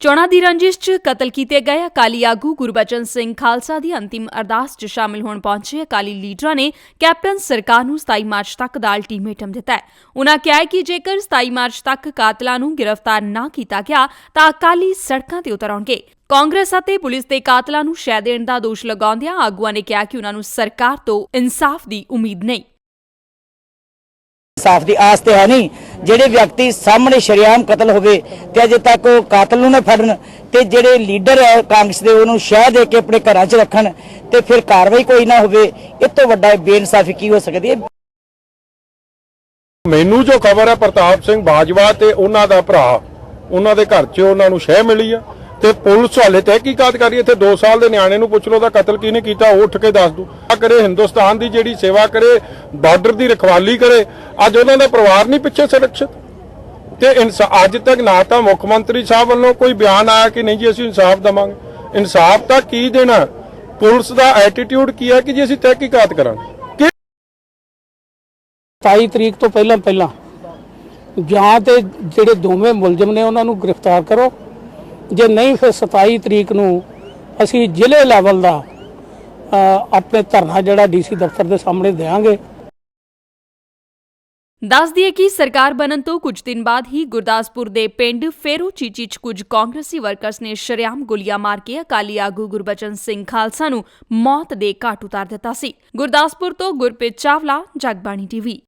ਚੋਣਾਂ ਦੀ ਰੰਜਿਸ਼ 'ਚ ਕਤਲ ਕੀਤੇ ਗਏ ਅਕਾਲੀ ਆਗੂ ਗੁਰਬਚਨ ਸਿੰਘ ਖਾਲਸਾ ਦੀ ਅੰਤਿਮ ਅਰਦਾਸ 'ਚ ਸ਼ਾਮਿਲ ਹੋਣ ਪਹੁੰਚੇ ਅਕਾਲੀ ਲੀਡਰਾਂ ਨੇ ਕੈਪਟਨ ਸਰਕਾਰ ਨੂੰ 27 ਮਾਰਚ ਤੱਕ ਦਾ ਅਲਟੀਮੇਟਮ ਦਿੱਤਾ ਹੈ। ਉਨ੍ਹਾਂ ਕਿਹਾ ਕਿ ਜੇਕਰ 27 ਮਾਰਚ ਤੱਕ ਕਾਤਲਾਂ ਨੂੰ ਗ੍ਰਿਫਤਾਰ ਨਾ ਕੀਤਾ ਗਿਆ, ਤਾਂ ਅਕਾਲੀ ਸੜਕਾਂ ਤੇ ਉਤਰ ਆਉਣਗੇ ਕਾਂਗਰਸ ਅਤੇ ਪੁਲਿਸ ਦੇ ਕਾਤਲਾਂ ਨੂੰ ਸ਼ਹਿ ਦੇਣ ਦਾ ਦੋਸ਼ ਲਗਾਉਂਦਿਆਂ ਆਗੂਆਂ ਨੇ ਕਿਹਾ ਕਿ ਉਨ੍ਹਾਂ ਨੂੰ ਸਰਕਾਰ ਤੋਂ ਇਨਸਾਫ ਦੀ ਉਮੀਦ ਨਹੀਂ। ਇਨਸਾਫ ਦੀ ਆਸ ਤੇ ਹੈ ਨਹੀਂ। ਜਿਹੜੇ ਵਿਅਕਤੀ ਸਾਹਮਣੇ ਸ਼ਰੇਆਮ ਕਤਲ ਹੋਵੇ ਤੇ ਅਜੇ ਤੱਕ ਉਹ ਕਾਤਲ ਨੂੰ ਨਾ ਫੜਨ ਤੇ ਜਿਹੜੇ ਲੀਡਰ ਹੈ ਕਾਂਗਰਸ ਦੇ, ਉਹਨੂੰ ਸ਼ਹਿ ਦੇ ਕੇ ਆਪਣੇ ਘਰਾਂ 'ਚ ਰੱਖਣ ਤੇ ਫਿਰ ਕਾਰਵਾਈ ਕੋਈ ਨਾ ਹੋਵੇ, ਇਹ ਤੋਂ ਵੱਡਾ ਬੇਇਨਸਾਫੀ ਕੀ ਹੋ ਸਕਦੀ ਹੈ? ਮੈਨੂੰ ਜੋ ਖਬਰ ਹੈ ਪ੍ਰਤਾਪ ਸਿੰਘ ਬਾਜਵਾ ਤੇ ਉਹਨਾਂ ਦਾ ਭਰਾ, ਉਹਨਾਂ ਦੇ ਘਰ 'ਚ ਉਹਨਾਂ ਨੂੰ ਸ਼ਹਿ ਮਿਲੀ ਆ। ਤੇ ਪੁਲਿਸ ਹਾਲੇ ਤਹਿਕੀਕਾਤ ਕਰ ਰਹੀ ਇੱਥੇ 2 ਸਾਲ ਦੇ ਨਿਆਣੇ ਨੂੰ ਪੁੱਛ ਲਓ ਦਾ ਕਤਲ ਕਿਹਨੇ ਕੀਤਾ, ਉਹ ਉੱਠ ਕੇ ਦੱਸ ਦੂ ਆ ਕਰੇ ਹਿੰਦੁਸਤਾਨ ਦੀ ਜਿਹੜੀ ਸੇਵਾ ਕਰੇ, ਬਾਰਡਰ ਦੀ ਰਖਵਾਲੀ ਕਰੇ, ਅੱਜ ਉਹਨਾਂ ਦਾ ਪਰਿਵਾਰ ਨਹੀਂ ਪਿੱਛੇ ਸੁਰੱਖਿਅਤ। ਤੇ ਇਨਸਾ- ਅੱਜ ਤੱਕ ਨਾ ਤਾਂ ਮੁੱਖ ਮੰਤਰੀ ਸਾਹਿਬ ਵੱਲੋਂ ਕੋਈ ਬਿਆਨ ਆਇਆ ਕਿ ਨਹੀਂ ਜੀ, ਅਸੀਂ ਇਨਸਾਫ ਦਵਾਂਗੇ। ਇਨਸਾਫ ਤਾਂ ਕੀ ਦੇਣਾ? ਪੁਲਿਸ ਦਾ ਐਟੀਟਿਊਡ ਕੀ ਹੈ ਕਿ ਜੀ, ਅਸੀਂ ਤਹਿਕੀਕਾਤ ਕਰਾਂਗੇ? ਕਿ 27 ਤਰੀਕ ਤੋਂ ਪਹਿਲਾਂ ਪਹਿਲਾਂ ਜਾਂ ਤੇ ਜਿਹੜੇ ਦੋਵੇਂ ਮੁਲਜ਼ਮ ਨੇ ਉਹਨਾਂ ਨੂੰ ਗ੍ਰਿਫਤਾਰ ਕਰੋ ਜੇ ਨਹੀਂ ਫਿਰ 27 ਤਰੀਕ ਨੂੰ ਅਸੀਂ ਜ਼ਿਲ੍ਹੇ ਲੈਵਲ ਦਾ ਆਪਣੇ ਧਰਨਾ ਜਿਹੜਾ ਡੀਸੀ ਦਫ਼ਤਰ ਦੇ ਸਾਹਮਣੇ ਦੇਵਾਂਗੇ ਦੱਸ ਦਈਏ ਕਿ ਸਰਕਾਰ ਬਣਨ ਤੋਂ ਕੁਝ ਦਿਨ ਬਾਅਦ ਹੀ ਗੁਰਦਾਸਪੁਰ ਦੇ ਪਿੰਡ ਫੇਰੋ ਚੀਚੀ 'ਚ ਕੁਝ ਕਾਂਗਰਸੀ ਵਰਕਰਸ ਨੇ ਸ਼ਰੇਆਮ ਗੋਲੀਆਂ ਮਾਰ ਕੇ ਅਕਾਲੀ ਆਗੂ ਗੁਰਬਚਨ ਸਿੰਘ ਖਾਲਸਾ ਨੂੰ ਮੌਤ ਦੇ ਘਾਟ ਉਤਾਰ ਦਿੱਤਾ ਸੀ। ਗੁਰਦਾਸਪੁਰ ਤੋਂ ਗੁਰਪ੍ਰੀਤ ਚਾਵਲਾ, ਜਗਬਾਣੀ ਟੀਵੀ।